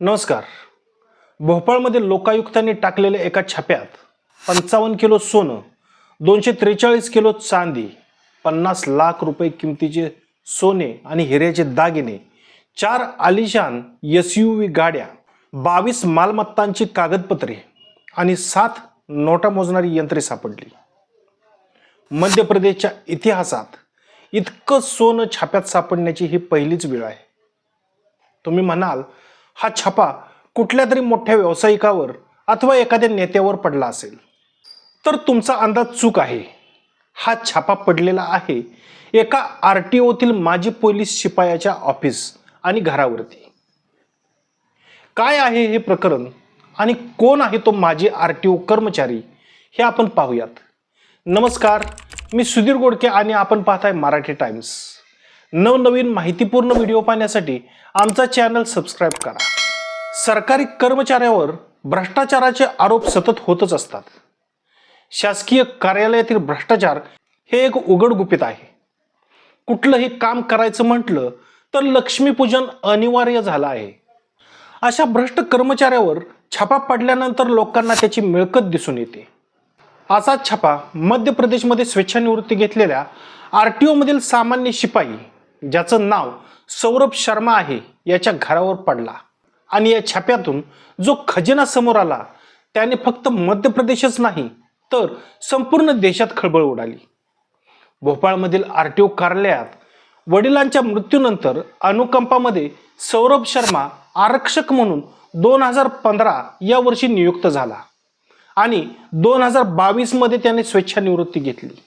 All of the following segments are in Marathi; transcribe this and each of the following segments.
नमस्कार. भोपाळमध्ये लोकायुक्तांनी टाकलेल्या एका छाप्यात पंचावन्न किलो सोनं दोनशे त्रेचाळीस किलो चांदी पन्नास लाख रुपये किमतीचे सोने आणि हिऱ्याचे दागिने चार आलिशान एस यू व्ही गाड्या बावीस मालमत्तांची कागदपत्रे आणि सात नोटा मोजणारी यंत्रे सापडली. मध्य प्रदेशच्या इतिहासात इतकं सोनं छाप्यात सापडण्याची ही पहिलीच वेळ आहे. तुम्ही म्हणाल हा छापा कुठल्या तरी मोठ्या व्यावसायिकावर अथवा एखाद्या नेत्यावर पडला असेल. तर तुमचा अंदाज चूक आहे. हा छापा पडलेला आहे एका आर टी ओतील माजी पोलीस शिपायाच्या ऑफिस आणि घरावरती. काय आहे हे प्रकरण आणि कोण आहे तो माजी आर टी ओ कर्मचारी हे आपण पाहूयात. नमस्कार मी सुधीर गोडके आणि आपण पाहताय मराठी टाइम्स. नवनवीन माहितीपूर्ण व्हिडिओ पाहण्यासाठी आमचा चॅनल सबस्क्राईब करा. सरकारी कर्मचाऱ्यावर भ्रष्टाचाराचे आरोप सतत होतच असतात. शासकीय कार्यालयातील भ्रष्टाचार हे एक उघड गुपित आहे. कुठलंही काम करायचं म्हटलं तर लक्ष्मीपूजन अनिवार्य झालं आहे. अशा भ्रष्ट कर्मचाऱ्यावर छापा पडल्यानंतर लोकांना त्याची मिळकत दिसून येते. असाच छापा मध्य प्रदेशमध्ये स्वेच्छानिवृत्ती घेतलेल्या आर टी ओमधील सामान्य शिपाई ज्याचं नाव सौरभ शर्मा आहे याच्या घरावर पडला. आणि या छाप्यातून जो खजिना समोर आला त्याने फक्त मध्य प्रदेशच नाही तर संपूर्ण देशात खळबळ उडाली. भोपाळमधील आर टी ओ कार्यालयात वडिलांच्या मृत्यूनंतर अनुकंपामध्ये सौरभ शर्मा आरक्षक म्हणून दोन हजार पंधरा या वर्षी नियुक्त झाला. आणि दोन हजार बावीसमध्ये त्याने स्वेच्छानिवृत्ती घेतली.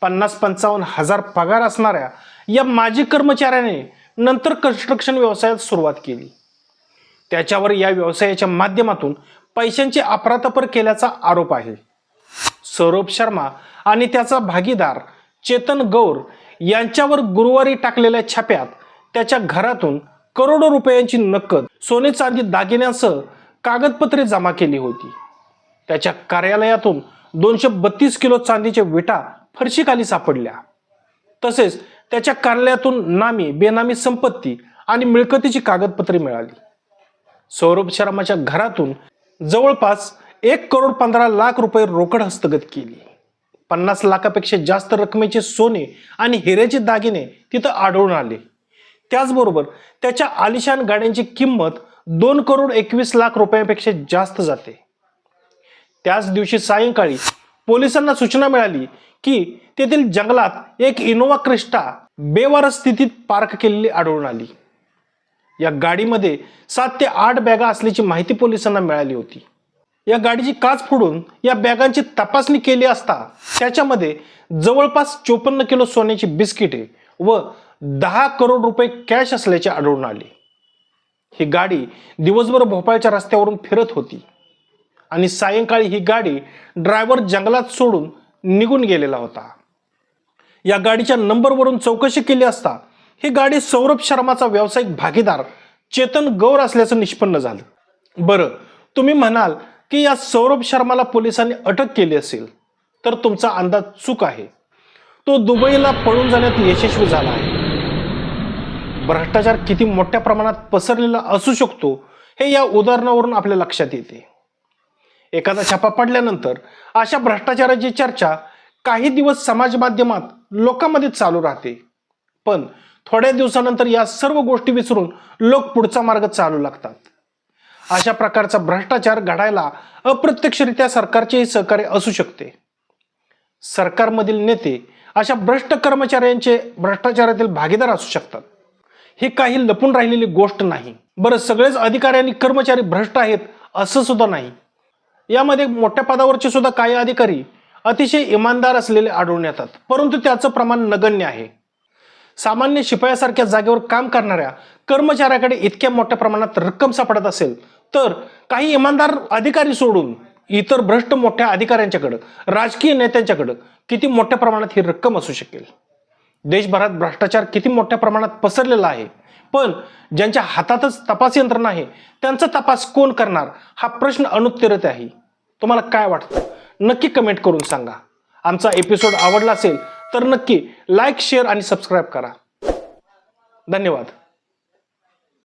पन्नास पंचावन्न हजार पगार असणाऱ्या या माजी कर्मचाऱ्याने नंतर कन्स्ट्रक्शन व्यवसायात सुरुवात केली. त्याच्यावर या व्यवसायाच्या माध्यमातून पैशांची अपरातपर केल्याचा आरोप आहे. सौरभ शर्मा आणि त्याचा भागीदार चेतन गौर यांच्यावर गुरुवारी टाकलेल्या छाप्यात त्याच्या घरातून करोडो रुपयांची नकद सोने चांदी दागिन्यांसह कागदपत्रे जमा केली होती. त्याच्या कार्यालयातून दोनशे बत्तीस किलो चांदीच्या विटा फरशीखाली सापडल्या. तसेच त्याच्या कार्यालयातून नामी बेनामी संपत्ती आणि मिळकतीची कागदपत्रे मिळाली. सौरभ शर्माच्या घरातून जवळपास एक करोड पंधरा लाख रुपये रोकड हस्तगत केली. पन्नास लाखापेक्षा जास्त रकमेचे सोने आणि हिऱ्याचे दागिने तिथं आढळून आले. त्याचबरोबर त्याच्या आलिशान गाड्यांची किंमत दोन करोड एकवीस लाख रुपयांपेक्षा जास्त जाते. त्याच दिवशी सायंकाळी पोलिसांना सूचना मिळाली की तेथील जंगलात एक इनोवा क्रिस्टा बेवार स्थितीत पार्क केलेली आढळून आली. या गाडीमध्ये सात ते आठ बॅगा असल्याची माहिती पोलिसांना मिळाली होती. या गाडीची काच फोडून या बॅगांची तपासणी केली असता त्याच्यामध्ये जवळपास चोपन्न किलो सोन्याची बिस्किटे व दहा करोड रुपये कॅश असल्याचे आढळून आले. ही गाडी दिवसभर भोपाळच्या रस्त्यावरून फिरत होती आणि सायंकाळी ही गाडी ड्रायव्हर जंगलात सोडून निघून गेलेला होता. या गाडीच्या नंबरवरून चौकशी केली असता ही गाडी सौरभ शर्माचा व्यावसायिक भागीदार चेतन गौर असल्याचं निष्पन्न झालं. बरं तुम्ही म्हणाल की या सौरभ शर्माला पोलिसांनी अटक केली असेल तर तुमचा अंदाज चूक आहे. तो दुबईला पळून जाण्यात यशस्वी झाला आहे. भ्रष्टाचार किती मोठ्या प्रमाणात पसरलेला असू शकतो हे या उदाहरणावरून आपल्या लक्षात येते. एखादा छापा पडल्यानंतर अशा भ्रष्टाचाराची चर्चा काही दिवस समाज माध्यमात लोकांमध्ये चालू राहते. पण थोड्या दिवसानंतर या सर्व गोष्टी विसरून लोक पुढचा मार्ग चालू लागतात. अशा प्रकारचा भ्रष्टाचार घडायला अप्रत्यक्षरित्या सरकारचेही सहकार्य असू शकते. सरकारमधील नेते अशा भ्रष्ट कर्मचाऱ्यांचे भ्रष्टाचारातील भागीदार असू शकतात. ही काही लपून राहिलेली गोष्ट नाही. बरं सगळेच अधिकारी आणि कर्मचारी भ्रष्ट आहेत असं सुद्धा नाही. यामध्ये मोठ्या पदावरचे सुद्धा काही अधिकारी अतिशय इमानदार असलेले आढळून येतात. परंतु त्याचं प्रमाण नगण्य आहे. सामान्य शिपायासारख्या जागेवर काम करणाऱ्या कर्मचाऱ्याकडे इतक्या मोठ्या प्रमाणात रक्कम सापडत असेल तर काही इमानदार अधिकारी सोडून इतर भ्रष्ट मोठ्या अधिकाऱ्यांच्याकडं राजकीय नेत्यांच्याकडं किती मोठ्या प्रमाणात ही रक्कम असू शकेल? देशभरात भ्रष्टाचार किती मोठ्या प्रमाणात पसरलेला आहे? पण ज्यांच्या हातातच तपास यंत्रणा आहे त्यांचा तपास कोण करणार? हा प्रश्न अनुत्तरित आहे. तुम्हाला काय वाटतं? नक्की कमेंट करून सांगा. आमचा एपिसोड आवडला असेल तर नक्की लाईक शेअर आणि सबस्क्राईब करा. धन्यवाद.